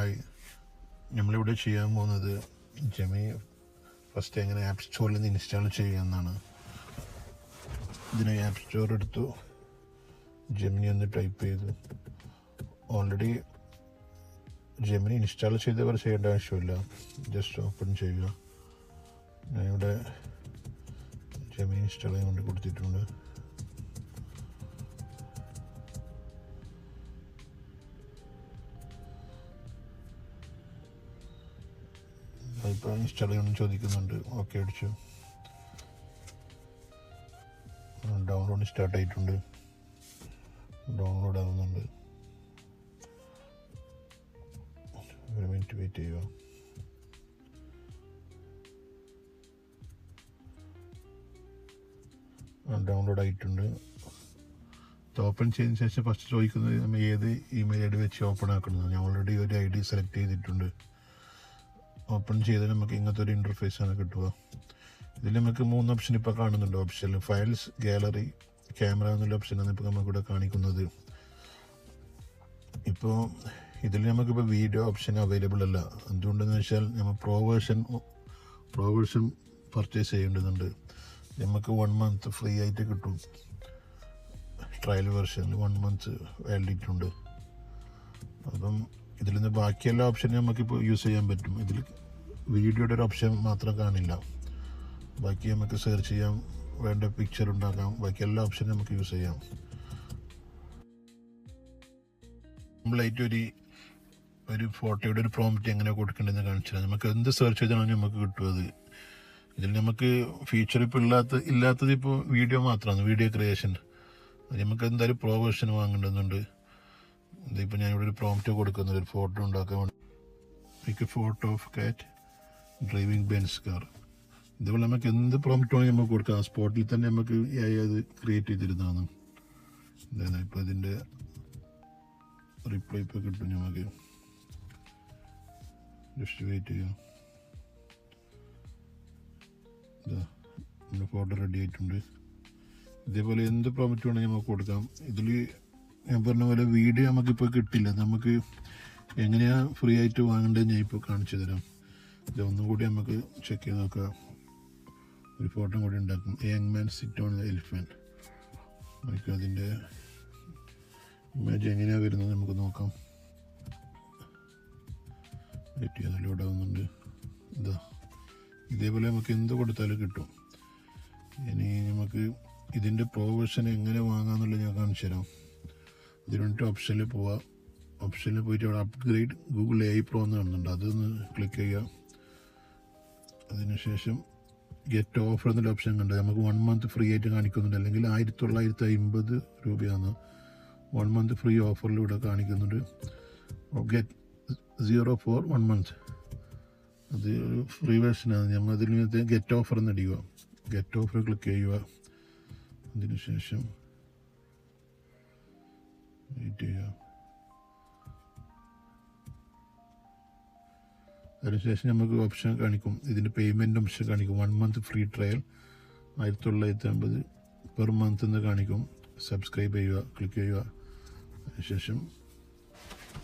Hi നമ്മളിവിടെ ചെയ്യാൻ പോകുന്നത് ജമി ഫസ്റ്റ് എങ്ങനെ ആപ്പ് സ്റ്റോറിൽ നിന്ന് ഇൻസ്റ്റാൾ ചെയ്യുക ചെയ്യാമെന്നാണ് ഇതിന് ആപ്പ് സ്റ്റോർ എടുത്തു. ജെമിനി ഒന്ന് ടൈപ്പ് ചെയ്തു. ഓൾറെഡി ജെമിനി ഇൻസ്റ്റാൾ ചെയ്തവർ ചെയ്യേണ്ട ആവശ്യമില്ല. ജസ്റ്റ് ഓപ്പൺ ചെയ്യുക. ഞാനിവിടെ ജെമിനി ഇൻസ്റ്റാൾ ചെയ്യാൻ വേണ്ടി കൊടുത്തിട്ടുണ്ട്. ഇപ്പോൾ ഇൻസ്റ്റാൾ ചെയ്യണമെന്ന് ചോദിക്കുന്നുണ്ട്. ഓക്കെ അടിച്ചു. ഡൗൺലോഡ് സ്റ്റാർട്ട് ആയിട്ടുണ്ട്. ഡൗൺലോഡ് ആവുന്നുണ്ട്. ഒരു മിനിറ്റ് വെയിറ്റ് ചെയ്യുക. ഡൗൺലോഡ് ആയിട്ടുണ്ട്. ഓപ്പൺ ചെയ്തതിന് ശേഷം ഫസ്റ്റ് ചോദിക്കുന്നത് ഏത് ഇമെയിൽ ഐ ഡി വെച്ച് ഓപ്പൺ ആക്കുന്നത്? ഞാൻ ഓൾറെഡി ഒരു ഐ ഡി സെലക്ട് ചെയ്തിട്ടുണ്ട്. ഓപ്പൺ ചെയ്ത് നമുക്ക് ഇങ്ങനത്തെ ഒരു ആണ് കിട്ടുക. ഇതിൽ നമുക്ക് മൂന്ന് ഓപ്ഷൻ ഇപ്പോൾ കാണുന്നുണ്ട്. ഓപ്ഷൻ ഫയൽസ് ഗാലറി ക്യാമറ എന്നുള്ള ഓപ്ഷനാണ് ഇപ്പോൾ നമുക്കിവിടെ കാണിക്കുന്നത്. ഇപ്പോൾ ഇതിൽ നമുക്കിപ്പോൾ വീഡിയോ ഓപ്ഷൻ അവൈലബിൾ അല്ല. എന്തുകൊണ്ടെന്ന് വെച്ചാൽ നമ്മൾ pro version pro version purchase ചെയ്യേണ്ടതുണ്ട്. നമുക്ക് വൺ മന്ത് ഫ്രീ ആയിട്ട് കിട്ടും. ട്രയൽ വെർഷനിൽ വൺ മന്ത് വാലിഡിറ്റി ഉണ്ട്. അപ്പം ഇതിൽ നിന്ന് ബാക്കിയെല്ലാ ഓപ്ഷനും നമുക്കിപ്പോൾ യൂസ് ചെയ്യാൻ പറ്റും. ഇതിൽ വീഡിയോയുടെ ഒരു ഓപ്ഷൻ മാത്രം കാണില്ല. ബാക്കി നമുക്ക് സെർച്ച് ചെയ്യാം. വേണ്ട പിക്ചർ ഉണ്ടാക്കാം. ബാക്കി എല്ലാ ഓപ്ഷനും നമുക്ക് യൂസ് ചെയ്യാം. സിമ്പിളായിട്ട് ഒരു ഒരു ഫോട്ടോയുടെ ഒരു പ്രോമിറ്റി എങ്ങനെ കൊടുക്കേണ്ടതെന്ന് കാണിച്ചാൽ നമുക്ക് എന്ത് സെർച്ച് ചെയ്താലും നമുക്ക് കിട്ടും ഇതിൽ നമുക്ക് ഫീച്ചർ ഇപ്പോൾ ഇല്ലാത്ത ഇല്ലാത്തത് ഇപ്പോൾ വീഡിയോ മാത്രമാണ് വീഡിയോ ക്രിയേഷൻ നമുക്ക് എന്തായാലും പ്രോ വേർഷൻ വാങ്ങേണ്ടതുണ്ട്. ഇതിപ്പോൾ ഇവിടെ ഒരു പ്രോംപ്റ്റ് കൊടുക്കുന്നത് ഒരു ഫോട്ടോ ഉണ്ടാക്കാൻ വേണ്ടി. A photo of cat driving Benz car ഇതുപോലെ നമുക്ക് എന്ത് പ്രോംപ്റ്റ് വേണമെങ്കിൽ നമുക്ക് കൊടുക്കാം. സ്പോട്ടിൽ തന്നെ നമുക്ക് അത് ക്രിയേറ്റ് ചെയ്തിരുന്നതാണ്. എന്താണ് ഇപ്പോൾ ഇതിന്റെ റിപ്ലൈ ഇപ്പോൾ കിട്ടും നമുക്ക് ജസ്റ്റ് വെയിറ്റ് ചെയ്യാം. ഫോട്ടോ റെഡി ആയിട്ടുണ്ട്. ഇതേപോലെ എന്ത് പ്രോംപ്റ്റ് വേണമെങ്കിൽ നമുക്ക് കൊടുക്കാം. ഇതിൽ ഞാൻ പറഞ്ഞ പോലെ വീഡിയോ നമുക്കിപ്പോൾ കിട്ടില്ല. നമുക്ക് എങ്ങനെയാണ് ഫ്രീ ആയിട്ട് വാങ്ങേണ്ടത് ഞാൻ ഇപ്പോൾ കാണിച്ചു തരാം. ഇത് ഒന്നും കൂടി നമുക്ക് ചെക്ക് ചെയ്ത് നോക്കാം. ഒരു ഫോട്ടോ കൂടി ഉണ്ടാക്കും. Young man sit on elephant നമുക്ക് അതിന്റെ ഇമേജ് എങ്ങനെയാണ് വരുന്നത് നമുക്ക് നോക്കാം. വെയിറ്റ് ചെയ്യാൻ ലോഡ് ആവുന്നുണ്ട് ഇതാ. ഇതേപോലെ നമുക്ക് എന്ത് കൊടുത്താലും കിട്ടും. ഇനി നമുക്ക് ഇതിന്റെ പ്രോവേഷൻ എങ്ങനെ വാങ്ങാമെന്നുള്ളത് ഞാൻ കാണിച്ചു തരാം. ഇതിന് വേണ്ടിയിട്ട് ഓപ്ഷനിൽ പോവുക ഓപ്ഷനിൽ പോയിട്ട് അവിടെ upgrade Google A I pro എന്ന് കാണുന്നുണ്ട്. അതൊന്ന് ക്ലിക്ക് ചെയ്യുക അതിനുശേഷം ഗെറ്റ് ഓഫർ എന്നൊരു ഓപ്ഷൻ കണ്ട്. നമുക്ക് വൺ മന്ത് ഫ്രീ ആയിട്ട് കാണിക്കുന്നുണ്ട്. അല്ലെങ്കിൽ ആയിരത്തി തൊള്ളായിരത്തി അമ്പത് രൂപയാണ് വൺ മന്ത് ഫ്രീ ഓഫറിലൂടെ കാണിക്കുന്നുണ്ട് get zero four one month അത് ഒരു ഫ്രീ വേർഷനാണ് നമ്മൾ അതിൽ ഗെറ്റ് ഓഫർ എന്ന് അടിക്കുക ഗെറ്റ് ഓഫർ ക്ലിക്ക് ചെയ്യുക. അതിനുശേഷം വെയിറ്റ് ചെയ്യുക അതിനുശേഷം നമുക്ക് ഓപ്ഷൻ കാണിക്കും. ഇതിന്റെ പേയ്മെന്റ് ഓപ്ഷൻ കാണിക്കും. വൺ മന്ത് ഫ്രീ ട്രയൽ ആയിരത്തി തൊള്ളായിരത്തി അമ്പത് പെർ മന്ത് എന്ന് കാണിക്കും. സബ്സ്ക്രൈബ് ചെയ്യുക ക്ലിക്ക് ചെയ്യുക. അതിനുശേഷം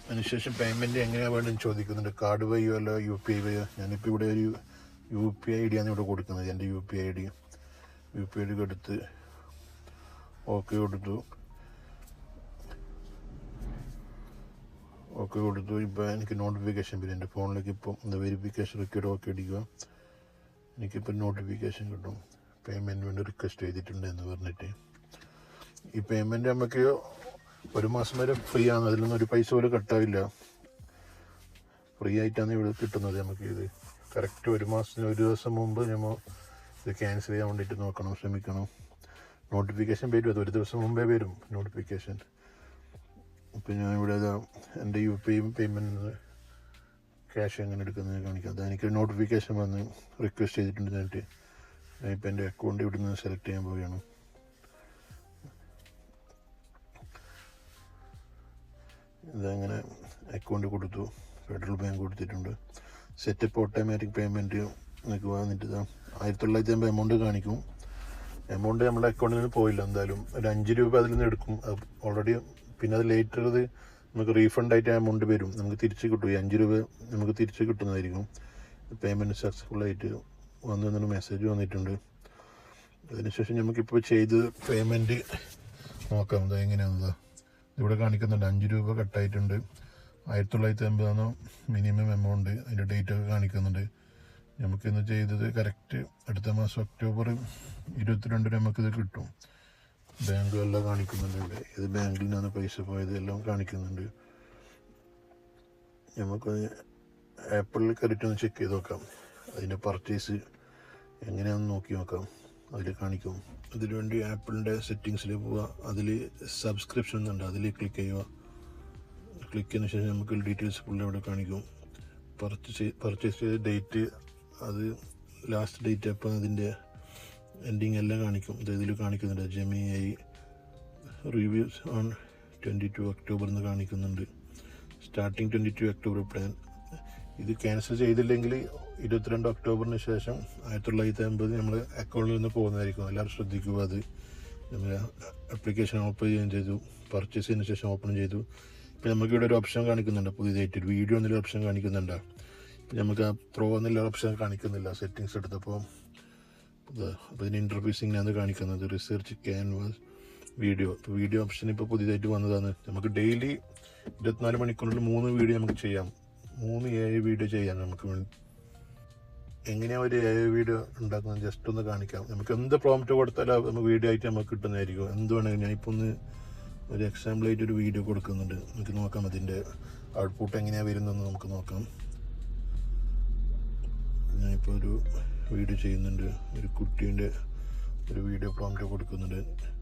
അതിനുശേഷം പേയ്മെന്റ് എങ്ങനെയാണ് വേണ്ടതെന്ന് ചോദിക്കുന്നുണ്ട്. കാർഡ് വഴിയോ അല്ല യു പി ഐ വഴിയോ? ഞാനിപ്പോൾ ഇവിടെ ഒരു യു പി ഐ ഡി ആണ് ഇവിടെ കൊടുക്കുന്നത്. എന്റെ U P I D U P I D എടുത്ത് ഓക്കെ കൊടുത്തു. ഓക്കെ കൊടുത്തു. ഇപ്പോൾ എനിക്ക് നോട്ടിഫിക്കേഷൻ വരും എന്റെ ഫോണിലേക്ക് ഇപ്പോൾ എന്താ വെരിഫിക്കേഷൻ റിക്വയർഡ് ഓക്കെ അടിക്കുക. എനിക്കിപ്പോൾ നോട്ടിഫിക്കേഷൻ കിട്ടും. പേയ്മെന്റ് വേണ്ടി റിക്വസ്റ്റ് ചെയ്തിട്ടുണ്ട് എന്ന് പറഞ്ഞിട്ട്. ഈ പേയ്മെന്റ് നമുക്ക് ഒരു മാസം വരെ ഫ്രീ ആണ്. അതിലൊന്നും ഒരു പൈസ പോലും കട്ടാവില്ല ഫ്രീ ആയിട്ടാണ് ഇവിടെ കിട്ടുന്നത് നമുക്ക് ഇത്. കറക്റ്റ് ഒരു മാസത്തിന് ഒരു ദിവസം മുമ്പ് നമ്മൾ ഇത് ക്യാൻസൽ ചെയ്യാൻ വേണ്ടിയിട്ട് നോക്കണം ശ്രമിക്കണം. നോട്ടിഫിക്കേഷൻ വരും. അത് ഒരു ദിവസം മുമ്പേ വരും നോട്ടിഫിക്കേഷൻ ഞാൻ ഇവിടെ എന്റെ യു പി പേയ്മെന്റ് ക്യാഷ് എങ്ങനെ എടുക്കുന്നത് കാണിക്കാം. അത് എനിക്ക് നോട്ടിഫിക്കേഷൻ വന്ന് റിക്വസ്റ്റ് ചെയ്തിട്ടുണ്ട് എന്നിട്ട് ഇപ്പം എന്റെ അക്കൗണ്ട് ഇവിടെ നിന്ന് സെലക്ട് ചെയ്യാൻ പോവുകയാണ്. ഇതങ്ങനെ അക്കൗണ്ട് കൊടുത്തു. ഫെഡറൽ ബാങ്ക് കൊടുത്തിട്ടുണ്ട്. സെറ്റപ്പ് ഓട്ടോമാറ്റിക് പേയ്മെന്റ് നിങ്ങൾക്ക് വന്നിട്ട് ആയിരത്തി തൊള്ളായിരത്തി അമ്പത് എമൗണ്ട് കാണിക്കും. എമൗണ്ട് നമ്മുടെ അക്കൗണ്ടിൽ നിന്ന് പോയില്ല. എന്തായാലും ഒരു അഞ്ച് രൂപ അതിൽ നിന്ന് എടുക്കും. ഓൾറെഡി പിന്നെ അത് ലേറ്റർ അത് നമുക്ക് റീഫണ്ട് ആയിട്ട് എമൗണ്ട് വരും. നമുക്ക് തിരിച്ച് കിട്ടും. ഈ അഞ്ച് രൂപ നമുക്ക് തിരിച്ച് കിട്ടുന്നതായിരിക്കും. പേയ്മെന്റ് സക്സസ്ഫുൾ ആയിട്ട് വന്നു എന്നൊരു മെസ്സേജ് വന്നിട്ടുണ്ട്. അതിനുശേഷം നമുക്കിപ്പോൾ ചെയ്ത് പേയ്മെന്റ് നോക്കാം. ഇത് എങ്ങനെയാണെന്ന്. ഇവിടെ കാണിക്കുന്നുണ്ട്. അഞ്ച് രൂപ കട്ടായിട്ടുണ്ട് ആയിരത്തി തൊള്ളായിരത്തി അമ്പതാണ് മിനിമം എമൗണ്ട് അതിന്റെ ഡേറ്റ് ഒക്കെ കാണിക്കുന്നുണ്ട്. നമുക്കിന്ന് ചെയ്തത് കറക്റ്റ് അടുത്ത മാസം ഒക്ടോബർ ഇരുപത്തിരണ്ടിന് നമുക്കിത് കിട്ടും. ബാങ്കുകളെല്ലാം കാണിക്കുന്നുണ്ട് ഇവിടെ. ഏത് ബാങ്കിൽ നിന്നാണ് പൈസ പോയത്. എല്ലാം കാണിക്കുന്നുണ്ട്. നമുക്ക് ആപ്പിളിൽ കയറിയിട്ട് ഒന്ന് ചെക്ക് ചെയ്ത് നോക്കാം. അതിന്റെ പർച്ചേസ് എങ്ങനെയാണെന്ന് നോക്കി നോക്കാം. അതിൽ കാണിക്കും. അതിനുവേണ്ടി ആപ്പിളിന്റെ സെറ്റിങ്സിൽ പോവുക അതിൽ സബ്സ്ക്രിപ്ഷൻ ഉണ്ട്. അതിൽ ക്ലിക്ക് ചെയ്യുക ക്ലിക്ക് ചെയ്യുന്ന ശേഷം നമുക്ക് ഡീറ്റെയിൽസ് ഫുള്ള് ഇവിടെ കാണിക്കും. പർച്ചേസ് പർച്ചേസ് ചെയ്ത ഡേറ്റ് അത് ലാസ്റ്റ് ഡേറ്റ് അപ്പോൾ അതിന്റെ എൻഡിങ് എല്ലാം കാണിക്കും. ഇത് ഇതിൽ കാണിക്കുന്നുണ്ട്. Gemini reviews on twenty two October എന്ന് കാണിക്കുന്നുണ്ട്. Starting twenty two October plan ഇത് ക്യാൻസൽ ചെയ്തില്ലെങ്കിൽ ഇരുപത്തിരണ്ട് ഒക്ടോബറിന് ശേഷം ആയിരത്തി തൊള്ളായിരത്തി അമ്പത് നമ്മൾ അക്കൗണ്ടിൽ നിന്ന് പോകുന്നതായിരിക്കും. എല്ലാവരും ശ്രദ്ധിക്കുക അത്. നമ്മൾ അപ്ലിക്കേഷൻ ഓപ്പൺ ചെയ്യുകയും ചെയ്തു. പർച്ചേസ് ചെയ്തതിന് ശേഷം ഓപ്പൺ ചെയ്തു. ഇപ്പം നമുക്ക് ഇവിടെ ഒരു ഓപ്ഷൻ കാണിക്കുന്നുണ്ട്. പുതിയതായിട്ട് വീഡിയോ എന്നൊരു ഓപ്ഷൻ കാണിക്കുന്നുണ്ട്. ഇപ്പം നമുക്ക് ആ ത്രോ എന്നുള്ള ഓപ്ഷൻ കാണിക്കുന്നില്ല. സെറ്റിങ്സ് എടുത്തപ്പോൾ അപ്പോൾ ഇതിന് ഇന്റർഫേസിങ്ങിനാണ് കാണിക്കുന്നത്. റിസർച്ച് ക്യാൻവാസ് വീഡിയോ ഇപ്പോൾ വീഡിയോ ഓപ്ഷൻ ഇപ്പോൾ പുതിയതായിട്ട് വന്നതാണ്. നമുക്ക് ഡെയിലി ഇരുപത്തിനാല് മണിക്കൂറിൽ മൂന്ന് വീഡിയോ നമുക്ക് ചെയ്യാം. മൂന്ന് ഏഴ് വീഡിയോ ചെയ്യാം നമുക്ക് എങ്ങനെയാണ് ഒരു ഏഴ് വീഡിയോ ഉണ്ടാക്കുന്നത്? ജസ്റ്റ് ഒന്ന് കാണിക്കാം. നമുക്ക് എന്ത് പ്രോംപ്റ്റ് കൊടുത്താലും നമുക്ക് വീഡിയോ ആയിട്ട് നമുക്ക് കിട്ടുന്നതായിരിക്കും. എന്ത് വേണമെങ്കിലും. ഇപ്പോൾ ഒന്ന് ഒരു എക്സാമ്പിളായിട്ട് ഒരു വീഡിയോ കൊടുക്കുന്നുണ്ട്. നമുക്ക് നോക്കാം അതിന്റെ ഔട്ട്പുട്ട് എങ്ങനെയാണ് വരുന്നതെന്ന് നമുക്ക് നോക്കാം. ഞാനിപ്പോൾ ഒരു വീഡിയോ ചെയ്യുന്നുണ്ട്. ഒരു കുട്ടീന്റെ ഒരു വീഡിയോ പ്രോംപ്റ്റ് കൊടുക്കുന്നുണ്ട്.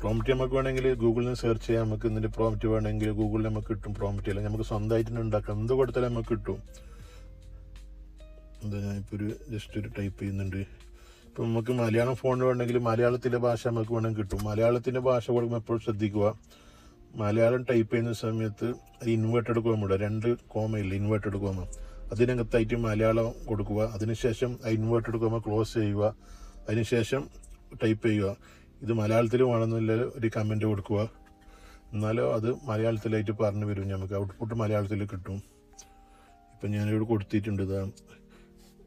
പ്രോംപ്റ്റ് നമുക്ക് വേണമെങ്കിൽ ഗൂഗിളിൽ നിന്ന് സെർച്ച് ചെയ്യാം. നമുക്ക് ഇതിന്റെ പ്രോംപ്റ്റ് വേണമെങ്കിൽ ഗൂഗിളിൽ നമുക്ക് കിട്ടും പ്രോംപ്റ്റ് അല്ലെങ്കിൽ നമുക്ക് സ്വന്തമായിട്ട് തന്നെ ഉണ്ടാക്കാം. എന്ത് കൊടുത്താലും നമുക്ക് കിട്ടും. എന്താ ഞാനിപ്പോൾ ഒരു ജസ്റ്റ് ഒരു ടൈപ്പ് ചെയ്യുന്നുണ്ട്. ഇപ്പം നമുക്ക് മലയാളം ഫോൺ വേണമെങ്കിൽ മലയാളത്തിലെ ഭാഷ നമുക്ക് വേണമെങ്കിൽ കിട്ടും. മലയാളത്തിന്റെ ഭാഷ കൊടുക്കുമ്പോൾ എപ്പോഴും ശ്രദ്ധിക്കുക. മലയാളം ടൈപ്പ് ചെയ്യുന്ന സമയത്ത് ഇൻവേർട്ടഡ് കോമ ഇടുക. രണ്ട് കോമയില്ല ഇൻവേർട്ടഡ് കോമ അതിനകത്തായിട്ട് മലയാളം കൊടുക്കുക. അതിനുശേഷം ഇൻവേർട്ട് കോമ ക്ലോസ് ചെയ്യുക. അതിനുശേഷം ടൈപ്പ് ചെയ്യുക. ഇത് മലയാളത്തിൽ വേണമെന്നില്ല ഒരു കമന്റ് കൊടുക്കുക. എന്നാലോ അത് മലയാളത്തിലായിട്ട് പറഞ്ഞു വരും. നമുക്ക് ഔട്ട്പുട്ട് മലയാളത്തിൽ കിട്ടും. ഇപ്പം ഞാനിവിടെ കൊടുത്തിട്ടുണ്ട് ഇതാ.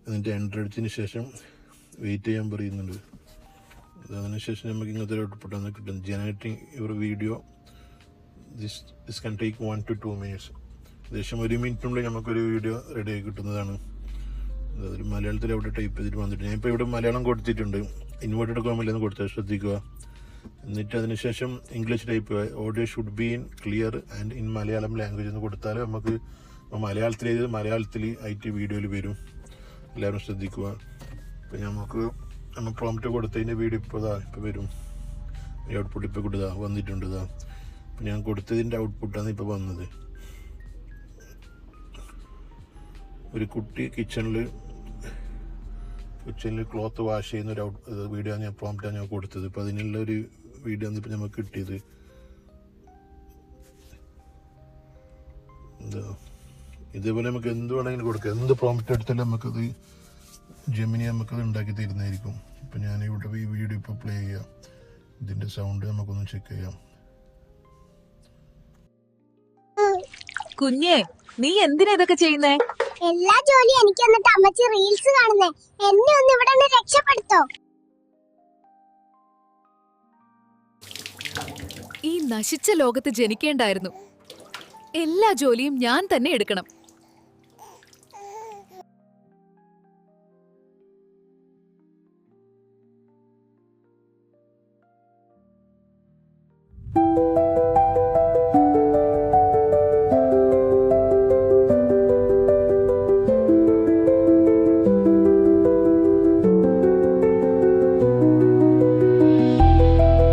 എന്നിട്ട് എന്റർ അടിച്ചതിന് ശേഷം വെയിറ്റ് ചെയ്യാൻ പറയുന്നുണ്ട്. അതിനുശേഷം നമുക്ക് ഇങ്ങനത്തെ ഒരു ഔട്ട്പുട്ട് ആണ് കിട്ടും generating your video this this can take one to two minutes ഏകദേശം ഒരു മിനിറ്റിനുള്ളിൽ നമുക്കൊരു വീഡിയോ റെഡി ആയി കിട്ടുന്നതാണ്. അതൊരു മലയാളത്തിൽ അവിടെ ടൈപ്പ് ചെയ്തിട്ട് വന്നിട്ട് ഇപ്പോൾ ഇവിടെ മലയാളം കൊടുത്തിട്ടുണ്ട്. ഇൻവേർട്ടഡ് കോമില്ലെന്ന് കൊടുത്താൽ ശ്രദ്ധിക്കുക. എന്നിട്ട് അതിനുശേഷം English type audio should be in clear and in Malayalam language എന്ന് കൊടുത്താൽ നമുക്ക് മലയാളത്തിൽ ചെയ്ത് മലയാളത്തിൽ ആയിട്ട് വീഡിയോയിൽ വരും. എല്ലാവരും ശ്രദ്ധിക്കുക. ഇപ്പം നമുക്ക് നമ്മൾ പ്രോംപ്റ്റ് കൊടുത്തതിന്റെ വീഡിയോ ഇപ്പോൾ ഇതാ ഇപ്പോൾ വരും. ഔട്ട്പുട്ട് ഇപ്പോൾ കൊടുത്താ വന്നിട്ടുണ്ട് ഇതാ ഇപ്പം ഞാൻ കൊടുത്തതിന്റെ ഔട്ട്പുട്ടാണ് ഇപ്പോൾ വന്നത്. ഒരു കുട്ടി കിച്ചണിൽ കിച്ചണിൽ ക്ലോത്ത് വാഷ് ചെയ്യുന്ന ഒരു വീഡിയോ ഞാൻ പ്രോംപ്റ്റാണ് ഞാൻ കൊടുത്തത്. ഇപ്പം അതിനുള്ള ഒരു വീഡിയോ ആണ് ഇപ്പം നമുക്ക് കിട്ടിയത്. ഇതേപോലെ നമുക്ക് എന്ത് വേണമെങ്കിലും കൊടുക്കാം. എന്ത് പ്രോംപ്റ്റ് എടുത്താലും നമുക്കത് ജെമിനി നമുക്കത് ഉണ്ടാക്കി തരുന്നതായിരിക്കും. ഇപ്പം ഞാൻ ഇവിടെ ഈ വീഡിയോ ഇപ്പോൾ പ്ലേ ചെയ്യാം. ഇതിന്റെ സൗണ്ട് നമുക്കൊന്ന് ചെക്ക് ചെയ്യാം. കുഞ്ഞേ നീ എന്തിനാ ഇതൊക്കെ ചെയ്യുന്നേ? എല്ലാ ജോലിയും എനിക്ക് എന്നിട്ട് അമ്മച്ചി റീൽസ് കാണുന്നേ. എന്നെ ഒന്ന് ഇവിടെ ഒന്ന് രക്ഷപ്പെടുത്തോ. ഈ നശിച്ച ലോകത്ത് ജനിക്കേണ്ടായിരുന്നു. എല്ലാ ജോലിയും ഞാൻ തന്നെ എടുക്കണം.